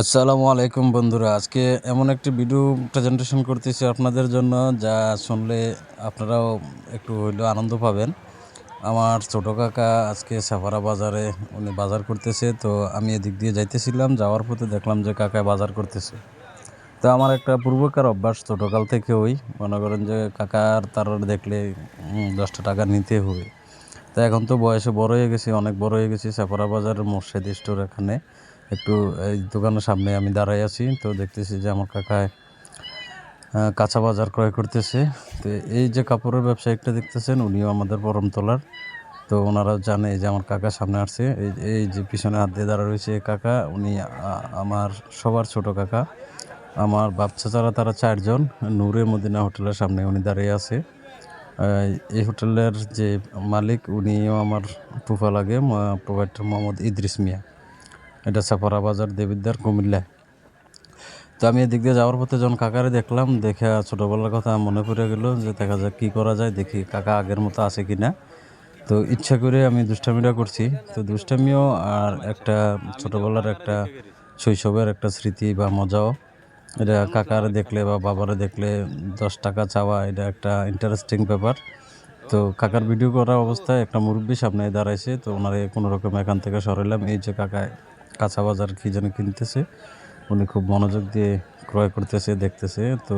আসসালামু আলাইকুম বন্ধুরা। আজকে এমন একটি ভিডিও প্রেজেন্টেশন করতেছি আপনাদের জন্য, যা শুনলে আপনারাও একটু হইলেও আনন্দ পাবেন। আমার ছোট কাকা আজকে সাফারা বাজারে, উনি বাজার করতেছে, তো আমি এদিক দিয়ে যাইতেছিলাম, যাওয়ার পথে দেখলাম যে কাকা বাজার করতেছে। তো আমার একটা পূর্বকার অভ্যাস, ছোটোকাল থেকে ওই, মনে করেন যে কাকার তার দেখলে দশটা টাকা নিতে হবে। তো এখন তো বয়সে বড় হয়ে গেছি, অনেক বড় হয়ে গেছি সাফারা বাজারের মোর্শেদ স্টোর এখানে। একটু, এই দোকানের সামনে আমি দাঁড়াই আছি, তো দেখতেছি যে আমার কাকায় কাঁচা বাজার ক্রয় করতেছে। তো এই যে কাপড়ের ব্যবসায়িকটা দেখতেছেন, উনিও আমাদের পরমতলার তো ওনারা জানে যে আমার কাকা সামনে আসছে। এই এই যে পিছনে হাত দিয়ে দাঁড়া রয়েছে কাকা, উনি আমার সবার ছোট কাকা। আমার বাচ্চা চারা তারা চারজন, নূরে মদিনা হোটেলের সামনে উনি দাঁড়িয়ে আছে। এই হোটেলের যে মালিক, উনিও আমার ফুফা লাগে প্রোভাইডার মোহাম্মদ ইদ্রিস মিয়া। এটা সাপারা বাজার দেবিদ্দার কুমিল্লা। তো আমি এদিক দিয়ে যাওয়ার পথে যখন কাকারে দেখলাম, দেখে ছোটোবেলার কথা মনে পড়ে গেল যে দেখা যাক কী করা যায়, দেখি কাকা আগের মতো আছে কি না তো ইচ্ছা করে আমি দুষ্টামিটা করছি। তো দুষ্টামিও আর একটা ছোটোবেলার একটা শৈশবের একটা স্মৃতি বা মজাও। এটা কাকারে দেখলে বা বাবারে দেখলে দশ টাকা চাওয়া, এটা একটা ইন্টারেস্টিং ব্যাপার। তো কাকার ভিডিও করা অবস্থায় একটা মুরব্বী সামনে দাঁড়াইছে, তো ওনারে কোনো রকম এখান থেকে সরাইলাম। এই যে কাকা কাঁচা বাজার কী যেন কিনতেছে। উনি খুব মনোযোগ দিয়ে ক্রয় করতেছে, দেখতেছে। তো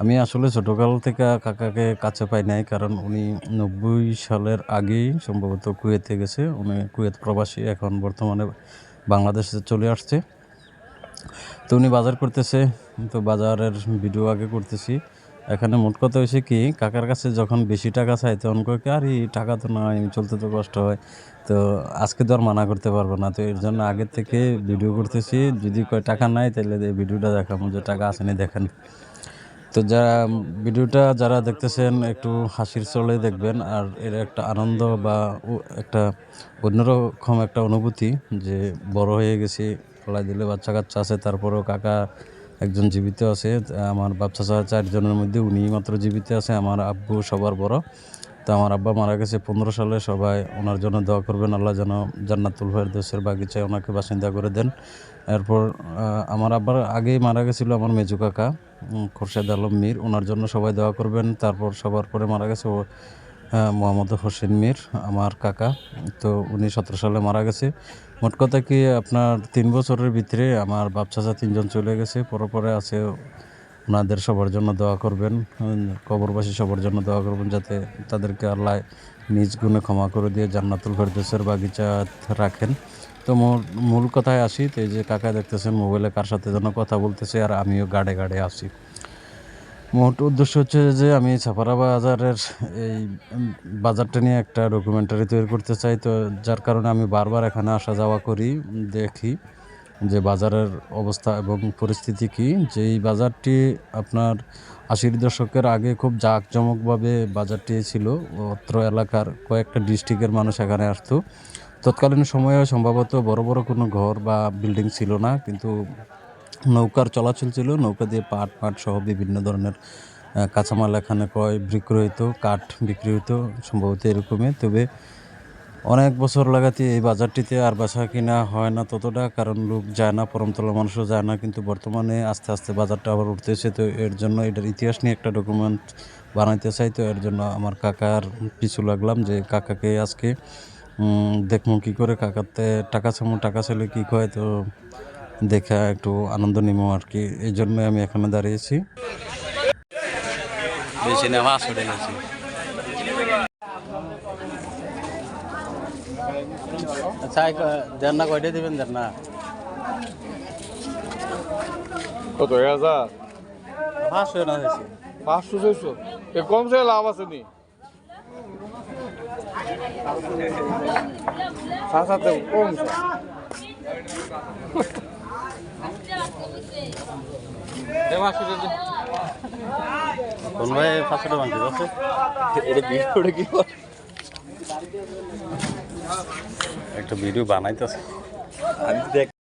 আমি আসলে ছোটোকাল থেকে কাকাকে কাছে পাই নাই, কারণ উনি নব্বই সালের আগেই সম্ভবত কুয়েতে গেছে। উনি কুয়েত প্রবাসী, এখন বর্তমানে বাংলাদেশে চলে আসছে। তো উনি বাজার করতেছে। তো বাজারের ভিডিও আগে করতেছি। এখানে মোট কথা হয়েছে কি, কাকার কাছে যখন বেশি টাকা চাই তখন কয় কি, আরে, টাকা তো নাই, চলতে তো কষ্ট হয়। তো আজকে তো আর মানা করতে পারব না। তো এর জন্য আগের থেকে ভিডিও করতেছি, যদি কয় টাকা নাই তাহলে ভিডিওটা দেখাবো যে টাকা আসেনি দেখেন। তো যারা ভিডিওটা যারা দেখতেছেন একটু হাসির চলে দেখবেন, আর এর একটা আনন্দ বা একটা অন্যরকম একটা অনুভূতি যে বড় হয়ে গেছি গলায় দিলে বাচ্চা কাচ্চা আছে, তারপরেও কাকা একজন জীবিত আছে, আমার বাচ্চা চাচা চারজনের মধ্যে উনি মাত্র জীবিত আছে, আমার আব্বু সবার বড়। তো আমার আব্বা মারা গেছে পনেরো সালে, সবাই ওনার জন্য দোয়া করবেন, আল্লাহ যেন জান্নাতুল দেশের বাগিচায় ওনাকে বাসিন্দা করে দেন। এরপর আমার আব্বার আগেই মারা গেছিল আমার মেজু কাকা খোরশেদ আলম মীর, ওনার জন্য সবাই দোয়া করবেন। তারপর সবার পরে মারা গেছে ও মোহাম্মদ হোসেন মীর, আমার কাকা। তো উনি সতেরো সালে মারা গেছে। মোট কথা কি, আপনার তিন বছরের ভিতরে আমার বাপ চাচা তিনজন চলে গেছে। পরে পরে আছে ওনাদের সবার জন্য দোয়া করবেন কবরবাসী সবার জন্য দোয়া করবেন, যাতে তাদেরকে আল্লাহ নিজ গুণে ক্ষমা করে দিয়ে জান্নাতুল ফেরদৌসের বাগিচা রাখেন। তো মূল কথায় আসি, তো এই যে কাকা দেখতেছেন, মোবাইলে কার সাথে যেন কথা বলতেছে, আর আমিও গাড়ে গাড়ে আসি। মোট উদ্দেশ্য হচ্ছে যে আমি ছাপারা বাজারের এই বাজারটা নিয়ে একটা ডকুমেন্টারি তৈরি করতে চাই। তো যার কারণে আমি বারবার এখানে আসা যাওয়া করি, দেখি যে বাজারের অবস্থা এবং পরিস্থিতি কি। যে এই বাজারটি আপনার আশির দশকের আগে খুব জাঁকজমকভাবে বাজারটি ছিল, অত্র এলাকার কয়েকটা ডিস্ট্রিক্টের মানুষ এখানে আসতো। তৎকালীন সময়ে সম্ভবত বড় বড় কোনো ঘর বা বিল্ডিং ছিল না, কিন্তু নৌকার চলাচল ছিল। নৌকা দিয়ে পাট পাট সহ বিভিন্ন ধরনের কাঁচামাল এখানে ক্রয় বিক্রি হইতো কাঠ বিক্রি হইতো সম্ভবত এরকমই। তবে অনেক বছর লাগাতে এই বাজারটিতে আর বেচা কিনা হয় না ততটা, কারণ লোক যায় না, পরমতলা মানুষও যায় না, কিন্তু বর্তমানে আস্তে আস্তে বাজারটা আবার উঠতেছে। তো এর জন্য এটার ইতিহাস নিয়ে একটা ডকুমেন্ট বানাইতে চাই। তো এর জন্য আমার কাকার পিছু লাগলাম যে, কাকাকে আজকে দেখব কী করে? কাকাতে টাকা চামো, টাকা ছেলে কী কয় তো দেখা একটু আনন্দ নিবো আর কি এই জন্য আমি এখানে দাঁড়িয়েছি আচ্ছা দেন না কয়টা দিবেন দেন না কত হাজার পাঁচশো না হয়েছে পাঁচশো ছয়শো এ কম সে লাভ আছে নি সাত সাথে কম কোন ভাই পাঁচশো টাকা মাংস আছে এটা ভিডিওটা কি করে? একটা ভিডিও বানাইতেছে। আমি দেখ